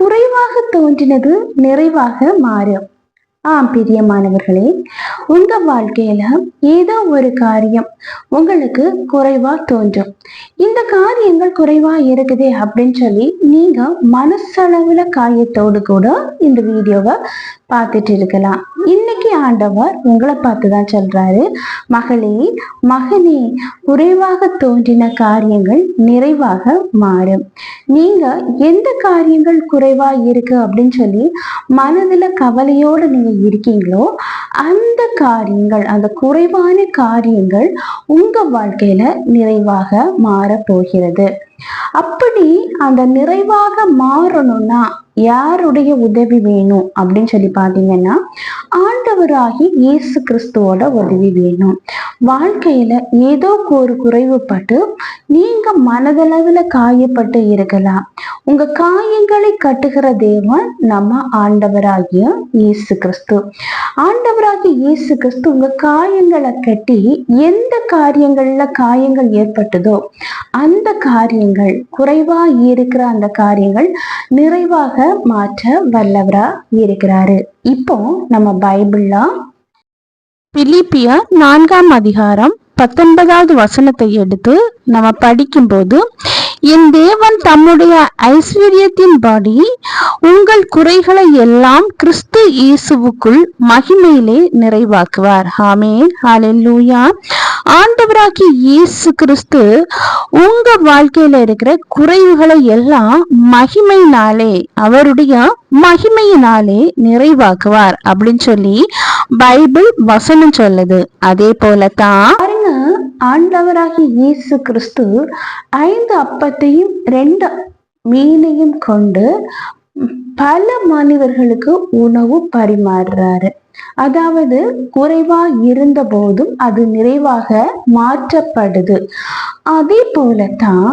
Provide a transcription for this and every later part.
குறைவாக தோன்றினது நிறைவாக மாறும். ஆம் பிரியமானவர்களே உங்க வாழ்க்கையில ஏதோ ஒரு காரியம் உங்களுக்கு குறைவா தோன்றும். இந்த காரியங்கள் குறைவா இருக்குது அப்படின்னு சொல்லி நீங்க மனசளவுல காயத்தோடு கூட இந்த வீடியோவை பார்த்துட்டு இருக்கலாம். இன்னைக்கு ஆண்டவர் உங்களை பார்த்து தான் சொல்றாரு. மகளே மகனே குறைவாக தோன்றின காரியங்கள் நிறைவாக மாறும். நீங்க எந்த காரியங்கள் குறைவா இருக்கு அப்படின்னு சொல்லி மனதுல கவலையோட நீங்க இருக்கீங்களோ அந்த காரியங்கள் அந்த குறைவான காரியங்கள் உங்க வாழ்க்கையில நிறைவாக மாற போகிறது அப்படி அந்த நிறைவாக மாறணும்னா யாருடைய உதவி வேணும் அப்படின்னு சொல்லி பாத்தீங்கன்னா ஆண்டவராகி இயேசு கிறிஸ்துவோட உதவி வேணும். வாழ்க்கையில ஏதோ ஒரு குறைவுபட்டு நீங்க மனதளவுல காயப்பட்டு இருக்கலாம். உங்க காயங்களை கட்டுகிற தேவன் நம்ம ஆண்டவராகிய இயேசு கிறிஸ்து. ஆண்டவராகிய இயேசு கிறிஸ்து உங்க காயங்களை கட்டி எந்த காரியங்கள்ல காயங்கள் ஏற்பட்டதோ அந்த காரியங்கள் குறைவா இருக்கிற அந்த காரியங்கள் நிறைவாக மாற்ற வல்லவரா இருக்கிறாரு. இப்போ நம்ம பைபிள்ல பிலிப்பிய நான்காம் அதிகாரம் பத்தொன்பதாவது வசனத்தை எடுத்து நம்ம படிக்கும்போது என் தேவன் தம்முடைய ஐஸ்வர்யத்தின்படி உங்கள் குறைகளை எல்லாம் கிறிஸ்து இயேசுவுக்குள் மகிமையிலே நிறைவாக்குவார். ஆமென். ஹalleluya. ஆண்டவராகி இயேசு கிறிஸ்து உங்க வாழ்க்கையில இருக்கிற குறைவுகளை எல்லாம் மகிமையினாலே அவருடைய மகிமையினாலே நிறைவாக்குவார் அப்படின்னு சொல்லி பைபிள் வசனம் சொல்லுது. அதே போலதான் பாருங்க ஆண்டவராகி இயேசு கிறிஸ்து ஐந்து அப்பத்தையும் ரெண்டு மீனையும் கொண்டு பல மாணவர்களுக்கு உணவு பரிமாறுறாரு. அதாவது குறைவா இருந்த போதும் அது நிறைவாக மாற்றப்படுது. அதே போலதான்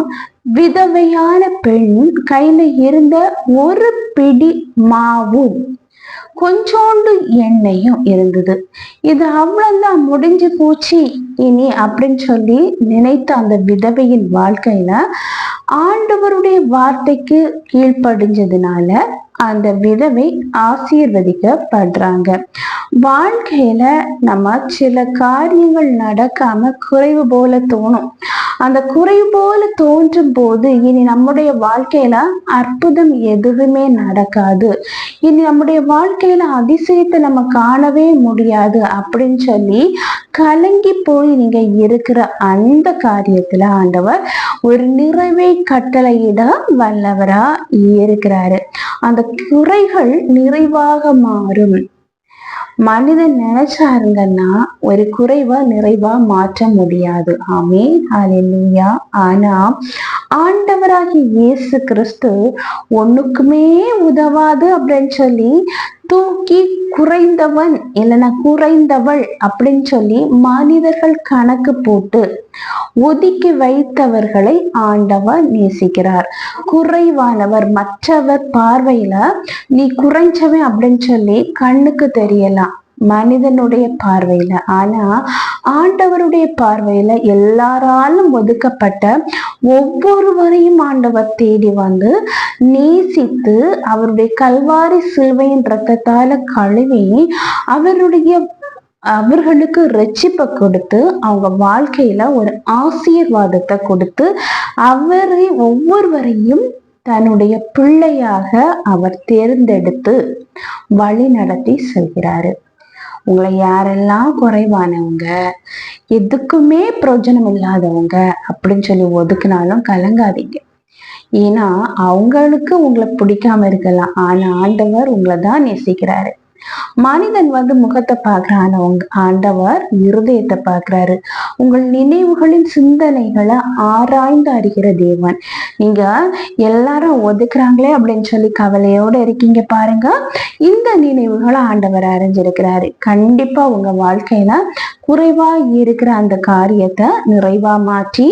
விதவையான பெண் கையில இருந்த ஒரு பிடி மாவும் கொஞ்சோண்டு எண்ணெயும் இருந்தது. இது அவ்வளவுதான் முடிஞ்சு போச்சு. இனி அப்படின்னு சொல்லி நினைத்த அந்த விதவையின் வாழ்க்கையில ஆண்டவருடைய வார்த்தைக்கு கீழ்ப்படிஞ்சதுனால அந்த விதவை ஆசீர்வதிக்கப்படுறாங்க. வாழ்க்கையில நம்ம சில காரியங்கள் நடக்காம குறைவு போல தோணும். அந்த குறைவு போல தோன்றும் போது இனி நம்முடைய வாழ்க்கையில அற்புதம் எதுவுமே நடக்காது. இனி நம்முடைய வாழ்க்கையில அதிசயத்தை நம்ம காணவே முடியாது அப்படின்னு சொல்லி கலங்கி போய் நீங்க இருக்கிற அந்த காரியத்துல ஆண்டவர் ஒரு நிறைவை கட்டளையிட வல்லவரா இருக்கிறாரு. அந்த குறைகள் நிறைவாக மாறும். மனிதன் நினைச்சாருங்கன்னா ஒரு குறைவா நிறைவா மாற்ற முடியாது. ஆமே ஹalleluya. ஆனா ஆண்டவராகிய இயேசு கிறிஸ்து ஒண்ணுக்குமே உதவாது அப்படின்னு சொல்லி தூக்கி குறைந்தவன் இல்லைன்னா குறைந்தவள் அப்படின்னு சொல்லி மனிதர்கள் கணக்கு போட்டு ஒதுக்கி வைத்தவர்களை ஆண்டவர் நேசிக்கிறார். குறைவானவர் மற்றவர் பார்வையில நீ குறைஞ்சவன் அப்படின்னு சொல்லி கண்ணுக்கு தெரியலாம். மனிதனுடைய பார்வையில. ஆனா ஆண்டவருடைய பார்வையில எல்லாராலும் ஒதுக்கப்பட்ட ஒவ்வொருவரையும் ஆண்டவர் தேடி வந்து நேசித்து அவருடைய கல்வாரி சிலுவையின் ரத்தத்தால கழுவி அவருடைய அவர்களுக்கு ரட்சிப்பை கொடுத்து அவங்க வாழ்க்கையில ஒரு ஆசீர்வாதத்தை கொடுத்து அவரை ஒவ்வொருவரையும் தன்னுடைய பிள்ளையாக அவர் தேர்ந்தெடுத்து வழி நடத்தி செல்கிறாரு. உங்களை யாரெல்லாம் குறைவானவங்க எதுக்குமே பிரயோஜனம் இல்லாதவங்க அப்படின்னு சொல்லி ஒதுக்குனாலும் கலங்காதீங்க. ஏன்னா அவங்களுக்கு உங்களை பிடிக்காம இருக்கலாம். ஆனா ஆண்டவர் உங்களை தான் நேசிக்கிறாரு. மனிதன் வந்து முகத்தை பார்க்கறான். ஆண்டவர் இருதயத்தை பார்க்கிறாரு. உங்கள் நினைவுகளின் சிந்தனைகளை ஆராய்ந்து அறிகிற தேவன். நீங்க எல்லாரும் ஒதுக்குறாங்களே அப்படின்னு சொல்லி கவலையோட இருக்கீங்க பாருங்க. இந்த நினைவுகளை ஆண்டவர் அறிஞ்சிருக்கிறாரு. கண்டிப்பா உங்க வாழ்க்கையில குறைவா இருக்கிற அந்த காரியத்தை நிறைவா மாற்றி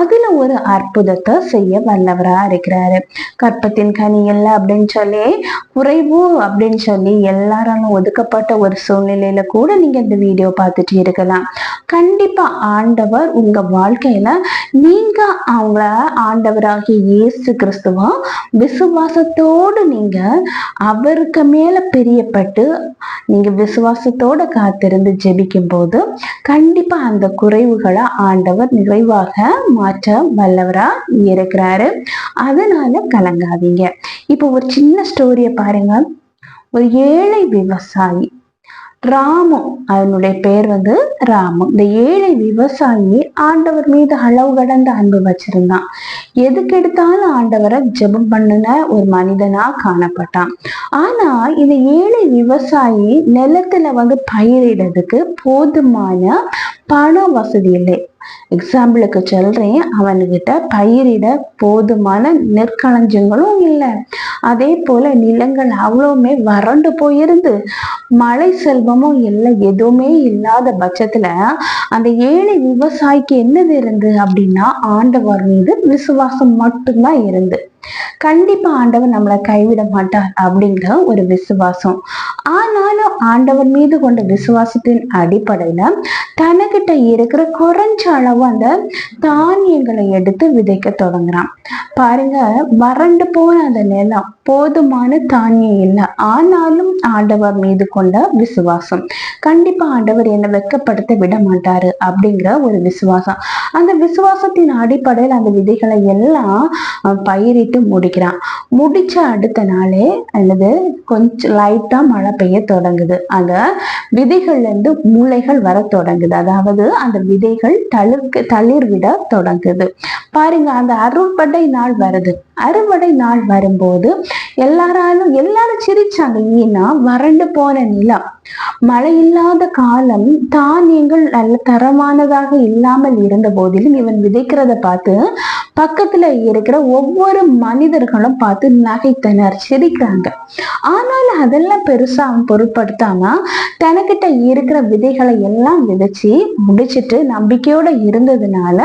அதுல ஒரு அற்புதத்தை செய்ய வல்லவரா இருக்கிறாரு. கற்பத்தின் கனி இல்லை அப்படின்னு சொல்லி குறைவு அப்படின்னு சொல்லி எல்லாராலும் ஒதுக்கப்பட்ட ஒரு சூழ்நிலையில கூட நீங்க இந்த வீடியோ பார்த்துட்டு இருக்கலாம். கண்டிப்பா ஆண்டவர் உங்க வாழ்க்கையில நீங்க அவங்கள ஆண்டவராகிய இயேசு கிறிஸ்துவா விசுவாசத்தோடு நீங்க அவருக்கு மேல பிரியப்பட்டு நீங்க விசுவாசத்தோட காத்திருந்து ஜெபிக்கும் போது கண்டிப்பா அந்த குறைவுகளை ஆண்டவர் நிறைவாக மாற்ற வல்லவரா இருக்கிறாரு. அதனால கலங்காதீங்க. இப்போ ஒரு சின்ன ஸ்டோரிய பாருங்க. ஒரு ஏழை விவசாயி. ராமு. அவனுடைய பேர் வந்து ராமு. இந்த ஏழை விவசாயி ஆண்டவர் மீது அளவு கடந்த அன்பு வச்சிருந்தான். எதுக்கு எடுத்தாலும் ஆண்டவரை ஜெபம் பண்ணுன ஒரு மனிதனா காணப்பட்டான். ஆனா இந்த ஏழை விவசாயி நிலத்துல வந்து பயிரிடுறதுக்கு போதுமான பண வசதி இல்லை. எக்ஸாம்பிளுக்கு சொல்றேன். அவன்கிட்ட பயிரிட போதுமான நெற்களஞ்சங்களும் இல்லை. அதே போல நிலங்கள் அவ்வளவுமே வறண்டு போயிருந்து மழை செல்வமும் இல்லை எதுவுமே இல்லாத பட்சத்துல அந்த ஏழை விவசாயிக்கு என்னது இருந்து அப்படின்னா ஆண்டவர் மீது விசுவாசம் மட்டும்தான் இருந்து. கண்டிப்பா ஆண்டவர் நம்மளை கைவிட மாட்டார் அப்படிங்கிற ஒரு விசுவாசம். ஆனாலும் ஆண்டவர் மீது கொண்ட விசுவாசத்தின் அடிப்படையில தனக்கிட்ட இருக்கிற குறைஞ்ச அளவு அந்த தானியங்களை எடுத்து விதைக்க தொடங்குறான். பாருங்க வறண்டு போன அந்த நிலம் போதுமான தானியம் இல்லை. ஆனாலும் ஆண்டவர் மீது கொண்ட விசுவாசம். கண்டிப்பா ஆண்டவர் என்னை வெக்கப்படுத்த விட மாட்டாரு அப்படிங்கிற ஒரு விசுவாசம். அந்த விசுவாசத்தின் அடிப்படையில் அந்த விதைகளை எல்லாம் பயிரிட்டு முடிக்கிறான். முடிச்ச அடுத்த நாளே அல்லது கொஞ்சம் லைட்டா மழை பெய்ய தொடங்குது. அந்த விதைகள்ல இருந்து மூளைகள் வர தொடங்குது. அதாவது அந்த விதைகள் தளிர்க்க தளிர் விட தொடங்குது. பாருங்க அந்த அருள்படை நாள் வருது. அறுவடை நாள் வரும்போது எல்லாராலும் எல்லாரும் சிரிச்சாங்க. ஏன்னா வறண்டு போன நிலம் மழை இல்லாத காலம் தானியங்கள் நல்ல தரமானதாக இல்லாமல் இருந்த போதிலும் இவன் விதைக்கிறத பார்த்து பக்கத்துல இருக்கிற ஒவ்வொரு மனிதர்களும் பார்த்து நகைத்தனர் சிரிக்கிறாங்க. ஆனாலும் அதெல்லாம் பெருசா அவன் பொருட்படுத்தாம தனக்கிட்ட இருக்கிற விதைகளை எல்லாம் விதைச்சு முடிச்சிட்டு நம்பிக்கையோட இருந்ததுனால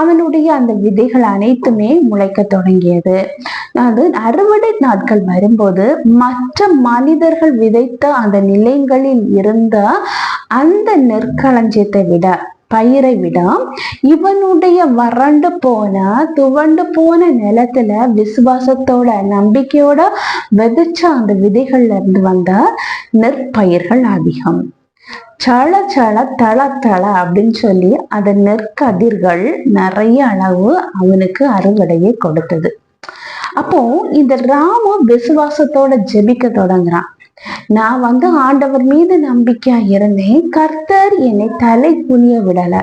அவனுடைய அந்த விதைகள் அனைத்துமே முளைக்க தொடங்கியது. அது அறுவடை நாட்கள் வரும்போது மற்ற மனிதர்கள் விதைத்த அந்த நிலைகளில் இருந்த அந்த நெற்களஞ்சியத்தை விட பயிரை விட இவனுடைய வறண்டு போன துவண்டு போன நிலத்துல விசுவாசத்தோட நம்பிக்கையோட விதைச்ச அந்த விதைகள்ல இருந்து வந்த நெற்பயிர்கள் அதிகம். சள சள தள தள அப்படின்னு சொல்லி அந்த நெற்கதிர்கள் நிறைய அளவு அவனுக்கு அறுவடையை கொடுத்தது. அப்போ இந்த ராமு விசுவாசத்தோட ஜெபிக்க தொடங்குறான். நான் வந்து ஆண்டவர் மீது நம்பிக்கையா இருந்தேன் கர்த்தர் என்னை தலை குனிய விடல.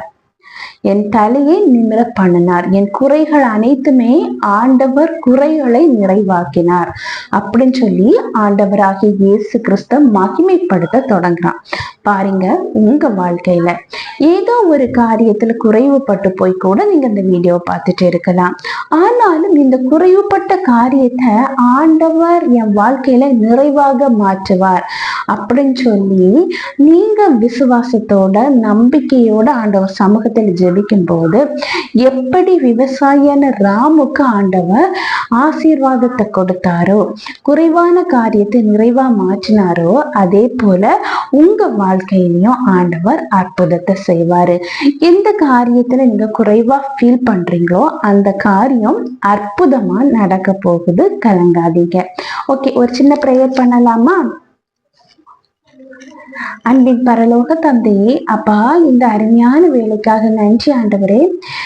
என் தலையை நிமிர பண்ணினார். என் குறைகள் அனைத்துமே ஆண்டவர் குறைகளை நிறைவாக்கினார். அப்படின்னு சொல்லி ஆண்டவராகிய இயேசு கிறிஸ்த மகிமைப்படுத்த தொடங்குறான். பாருங்க உங்க வாழ்க்கையில ஏதோ ஒரு காரியத்துல குறைவுபட்டு போய் கூட நீங்க இந்த வீடியோ பார்த்துட்டு இருக்கலாம். ஆனாலும் இந்த குறைவுபட்ட காரியத்தை ஆண்டவர் என் வாழ்க்கையில நிறைவாக மாற்றுவார். அப்படின்னு சொல்லி நீங்க விசுவாசத்தோட நம்பிக்கையோட ஆண்டவர் சமூகத்தில் ஜெபிக்கும் போது எப்படி விவசாயியான ராமுக்கு ஆண்டவர் ஆசீர்வாதத்தை கொடுத்தாரோ குறைவான காரியத்தை நிறைவா மாற்றினாரோ அதே போல உங்க வாழ்க்கையிலையும் ஆண்டவர் அற்புதத்தை செய்வாரு. எந்த காரியத்துல நீங்க குறைவா ஃபீல் பண்றீங்களோ அந்த காரியம் அற்புதமா நடக்க போகுது. கலங்காதீங்க. ஓகே ஒரு சின்ன ப்ரேயர் பண்ணலாமா? அன்பின் பரலோக தந்தையே அப்பா இந்த அருமையான வேலைக்காக நன்றி ஆண்டவரே.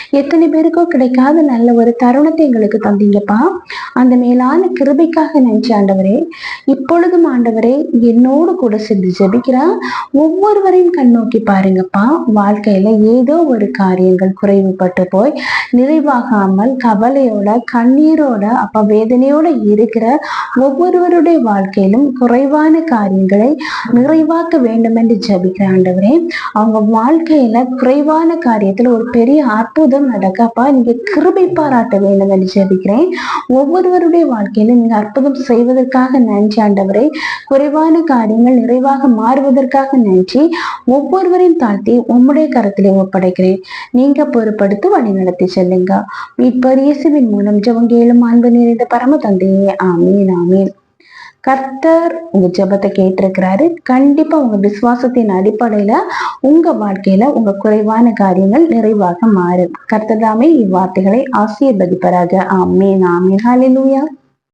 எத்தனை பேருக்கோ கிடைக்காத நல்ல ஒரு தருணத்தை எங்களுக்கு தந்தீங்கப்பா. அந்த மேலான கிருபைக்காக நன்றி ஆண்டவரே. இப்பொழுதும் ஆண்டவரே என்னோடு கூட சென்று ஜெபிக்கிறா. ஒவ்வொருவரையும் கண்ணோக்கி பாருங்கப்பா. வாழ்க்கையில ஏதோ ஒரு காரியங்கள் குறைவுபட்டு போய் நிறைவாகாமல் கவலையோட கண்ணீரோட அப்ப வேதனையோட இருக்கிற ஒவ்வொருவருடைய வாழ்க்கையிலும் குறைவான காரியங்களை நிறைவாக்க வேண்டும் என்று ஜபிக்கிற ஆண்டவரே அவங்க வாழ்க்கையில குறைவான காரியத்துல ஒரு பெரிய அற்புதம் நடக்கப்பா நீங்க கிருபை பாராட்ட வேண்டும் என்று ஜபிக்கிறேன். ஒவ்வொருவருடைய வாழ்க்கையில நீங்க அற்புதம் செய்வதற்காக நன்றி ஆண்டவரே. குறைவான காரியங்கள் நிறைவாக மாறுவதற்காக நன்றி. ஒவ்வொருவரையும் தாழ்த்தி உம்முடைய கரத்திலே ஒப்படைக்கிறேன். நீங்க பொறுப்படுத்தி வழி நடத்தி செல்லுங்க. மீட்பர் இயேசுவின் மூலம் ஜவங்கேலும் அன்பு நிறைந்த பரம தந்தையே ஆமீன் ஆமீன். கர்த்தர் உங்க ஜெபத்தை கேட்டிருக்கிறாரு. கண்டிப்பா உங்க விசுவாசத்தின் அடிப்படையில உங்க வாழ்க்கையில உங்க குறைவான காரியங்கள் நிறைவாக மாறும். கர்த்தர் தாமே இவ்வார்த்தைகளை ஆசீர்வதிப்பராக. ஆமீன் ஆமீன். ஹாலிலூயா